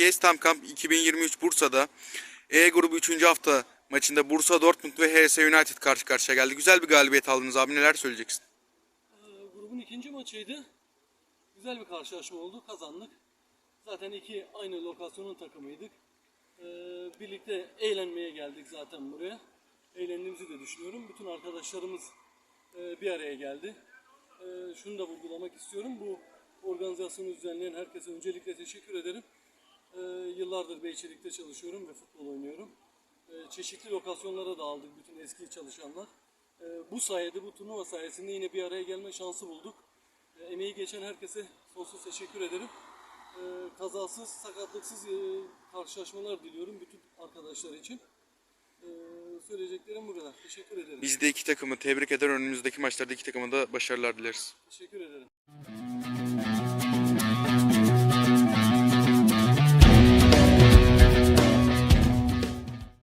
Sistem Kamp 2023 Bursa'da E grubu 3. hafta maçında Bursa Dortmund ve HS United karşı karşıya geldi. Güzel bir galibiyet aldınız abi neler söyleyeceksin? Ee, grubun ikinci maçıydı. Güzel bir karşılaşma oldu. Kazandık. Zaten iki aynı lokasyonun takımıydık. Ee, birlikte eğlenmeye geldik zaten buraya. Eğlendiğimizi de düşünüyorum. Bütün arkadaşlarımız e, bir araya geldi. Şunu da vurgulamak istiyorum. Bu organizasyonu düzenleyen herkese öncelikle teşekkür ederim. Ee, yıllardır Beyçelik'te çalışıyorum ve futbol oynuyorum. Ee, çeşitli lokasyonlara dağıldık bütün eski çalışanlar. Ee, bu sayede, bu turnuva sayesinde yine bir araya gelme şansı bulduk. Ee, emeği geçen herkese sonsuz teşekkür ederim. Ee, kazasız, sakatlıksız e, karşılaşmalar diliyorum bütün arkadaşlar için. Ee, söyleyeceklerim bu kadar. Teşekkür ederim. Biz de iki takımı tebrik eder önümüzdeki maçlarda iki takıma da başarılar dileriz. Teşekkür ederim.